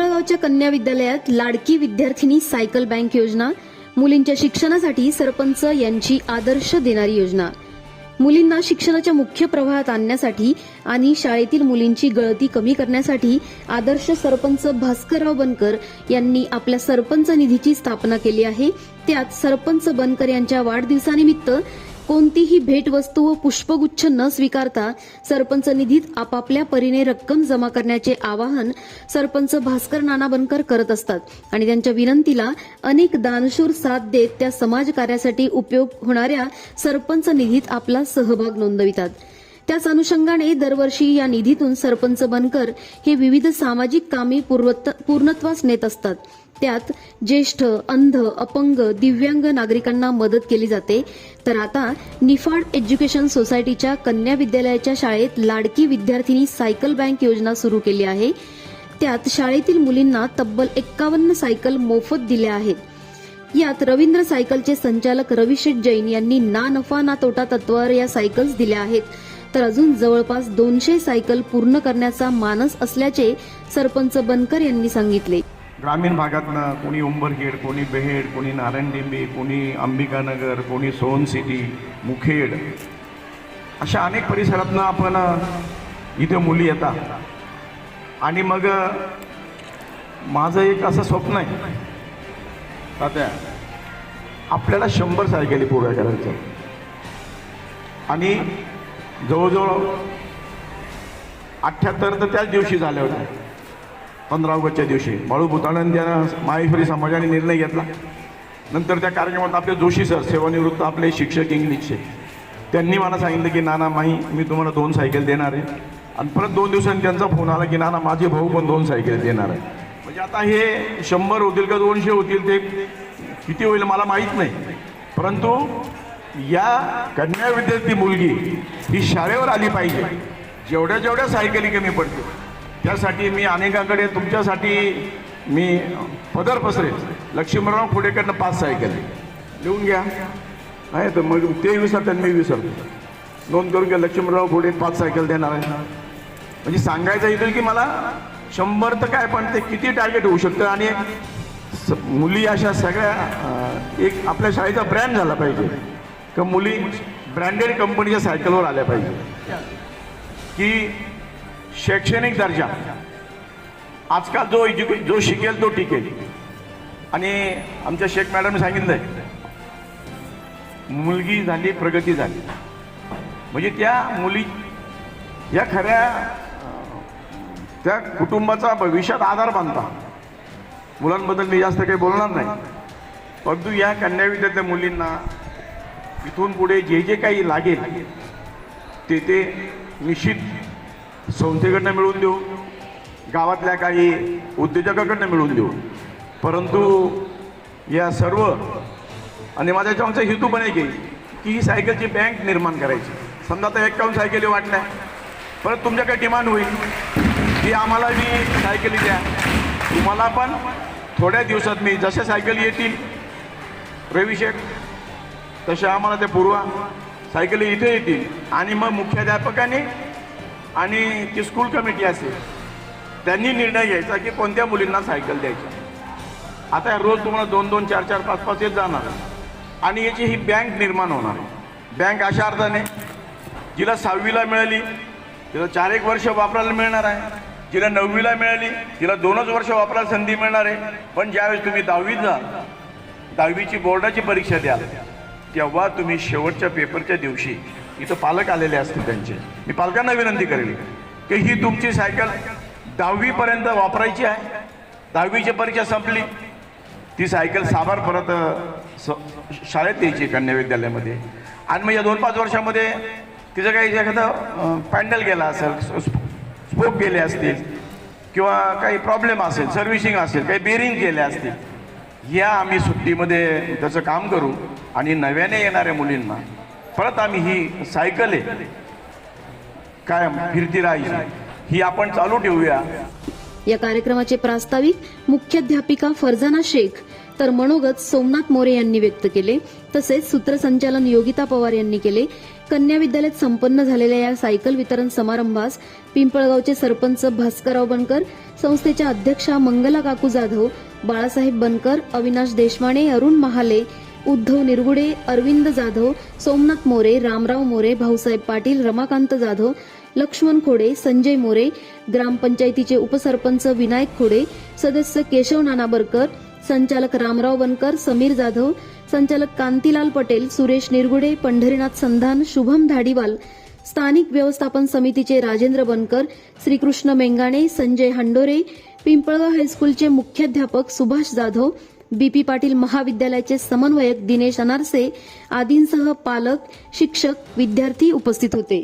पिंपळगावच्या कन्या विद्यालयात लाडकी विद्यार्थिनी सायकल बँक योजना मुलींच्या शिक्षणासाठी सरपंच यांची आदर्श देणारी योजना. मुलींना शिक्षणाच्या मुख्य प्रवाहात आणण्यासाठी आणि शाळेतील मुलींची गळती कमी करण्यासाठी आदर्श सरपंच भास्करराव बनकर यांनी आपल्या सरपंच निधीची स्थापना केली आहे. त्यात सरपंच बनकर यांच्या वाढदिवसानिमित्त कोणतीही भेटवस्तू व पुष्पगुच्छ न स्वीकारता सरपंच निधीत आपापल्या परीने रक्कम जमा करण्याचे आवाहन सरपंच भास्कर नाना बनकर करत असतात. आणि त्यांच्या विनंतीला अनेक दानशूर साथ देत त्या समाज कार्यासाठी उपयोग होणाऱ्या सरपंच निधीत आपला सहभाग नोंदवितात. त्याच अनुषंगाने दरवर्षी या निधीतून सरपंच बनकर हे विविध सामाजिक कामे पूर्णत्वास नेत असतात. त्यात ज्येष्ठ अंध अपंग दिव्यांग नागरिकांना मदत केली जाते. तर आता निफाड एज्युकेशन सोसायटीच्या कन्या विद्यालयाच्या शाळेत लाडकी विद्यार्थिनी सायकल बँक योजना सुरू केली आहे. त्यात शाळेतील मुलींना तब्बल एक्कावन्न सायकल मोफत दिल्या आहेत. यात रवींद्र सायकलचे संचालक रविशेठ जैन यांनी ना नफा ना तोटा तत्वावर या सायकल्स दिल्या आहेत. तर अजून जवळपास दोनशे सायकल पूर्ण करण्याचा मानस असल्याचे सरपंच बनकर यांनी सांगितले. ग्रामीण भागातनं कोणी उंबरखेड कोणी बेहेड कोणी नारायणडिंबी कोणी अंबिकानगर कोणी सोन सिटी मुखेड अशा अनेक परिसरातनं आपण इथे मुली येतात. आणि मग माझं एक असं स्वप्न आहे. तात्या आपल्याला शंभर सायकली पूर्ण करायचं. आणि जवळजवळ अठ्ठ्याहत्तर तर त्याच दिवशी झाल्या होत्या. पंधरा ऑगस्टच्या दिवशी बाळू भुताळन त्यानं माहेश्वरी समाजाने निर्णय घेतला. नंतर त्या कार्यक्रमात आपले जोशी सर सेवानिवृत्त आपले शिक्षक इंग्लिशचे त्यांनी मला सांगितलं की नाना माही मी तुम्हाला दोन सायकल देणार आहे. आणि परत दोन दिवसांनी त्यांचा फोन आला की नाना माझे भाऊ पण दोन सायकल देणार आहे म्हणजे आता हे शंभर होतील का दोनशे होतील ते किती होईल मला माहीत नाही. परंतु या कन्या विद्यार्थी मुलगी ही शाळेवर आली पाहिजे. जेवढ्या जेवढ्या सायकली कमी पडतील त्यासाठी मी अनेकांकडे तुमच्यासाठी मी पदर पसरेल. लक्ष्मीराव खोडेकडनं पाच सायकल लिहून घ्या. नाही तर मग ते विसरतात मी विसरतो. नोंद करून घ्या लक्ष्मीराव खोडे पाच सायकल देणार आहे म्हणजे सांगायचं इथं की मला शंभर तर काय पण ते किती टार्गेट होऊ शकतं? आणि स- मुली अशा सगळ्या एक आपल्या शाळेचा ब्रँड झाला पाहिजे. का मुली ब्रँडेड कंपनीच्या सायकलवर आल्या पाहिजे. की शैक्षणिक दर्जा. आजकाल जो एज्युके जो शिकेल तो टिकेल आणि आमच्या शेख मॅडमने सांगितलंय मुलगी झाली प्रगती झाली. म्हणजे त्या मुली या खऱ्या त्या कुटुंबाचा भविष्यात आधार बांधता. मुलांबद्दल मी जास्त काही बोलणार नाही. परंतु या कन्या विद्यार्थ्या मुलींना इथून पुढे जे जे काही लागेल ते ते निश्चित संस्थेकडनं मिळवून देऊ गावातल्या काही उद्योजकाकडनं मिळवून देऊ. परंतु या सर्व आणि माझ्या याच्यामागचा हेतू पण आहे की की ही सायकलची बँक निर्माण करायची. समजा आता एकावन्न सायकली वाटल्या परत तुमच्याकडे डिमांड होईल की आम्हाला मी सायकली द्या. तुम्हाला पण थोड्या दिवसात मी जशा सायकली येतील रविशेठ तशा आम्हाला ते पूर्वा सायकली इथे येतील. आणि मग मुख्याध्यापकाने आणि ती स्कूल कमिटी असेल त्यांनी निर्णय घ्यायचा की कोणत्या मुलींना सायकल द्यायची. आता रोज तुम्हाला दोन दोन चार चार पाच पाच येत जाणार. आणि याची ही बँक निर्माण होणार बँक अशा अर्थाने जिला सहावीला मिळाली तिला चार एक वर्ष वापरायला मिळणार आहे. जिला नववीला मिळाली तिला दोनच वर्ष वापरायला संधी मिळणार आहे. पण ज्यावेळेस तुम्ही दहावीत जा दहावीची बोर्डाची परीक्षा द्याल तेव्हा तुम्ही शेवटच्या पेपरच्या दिवशी इथं पालक आलेले असतील त्यांचे. मी पालकांना विनंती करेल की ही तुमची सायकल दहावीपर्यंत वापरायची आहे. दहावीची परीक्षा संपली. ती सायकल साबार परत स- शाळेत द्यायची कन्या विद्यालयामध्ये. आणि मग या दोन पाच वर्षामध्ये तिचं काही एखादं पॅन्डल गेला असेल स्पोक गेले असतील किंवा काही प्रॉब्लेम असेल सर्व्हिसिंग असेल काही बेरिंग गेले असतील या आम्ही सुट्टीमध्ये त्याचं काम करू आणि नव्याने येणाऱ्या मुलींना परत आम्ही ही सायकल आहे. काय फिरती राहायची. ही आपण चालू ठेवूया. या कार्यक्रमाचे प्रास्ताविक मुख्याध्यापिका फरजाना शेख तर मनोगत सोमनाथ मोरे यांनी व्यक्त केले तसेच सूत्रसंचालन योगिता पवार यांनी केले. कन्या विद्यालयात संपन्न झालेल्या या सायकल वितरण समारंभास पिंपळगावचे सरपंच भास्करराव बनकर संस्थेच्या अध्यक्षा मंगला काकू जाधव बाळासाहेब बनकर अविनाश देशमाने अरुण महाले उद्धव निरगुडे अरविंद जाधव सोमनाथ मोरे रामराव मोरे भाऊसाहेब पाटील रमाकांत जाधव लक्ष्मण खोडे संजय मोरे ग्रामपंचायतीचे उपसरपंच विनायक खोडे सदस्य केशव नाना बरकर संचालक रामराव बनकर समीर जाधव संचालक कांतीलाल पटेल सुरेश निरगुडे पंढरीनाथ संधान शुभम धाडीवाल स्थानिक व्यवस्थापन समितीचे राजेंद्र बनकर श्रीकृष्ण मेंगाणे संजय हंडोरे पिंपळगाव हायस्कूलचे मुख्याध्यापक सुभाष जाधव बीपी पाटील महाविद्यालयाचे समन्वयक दिनेश अनारसे आदींसह पालक शिक्षक विद्यार्थी उपस्थित होते.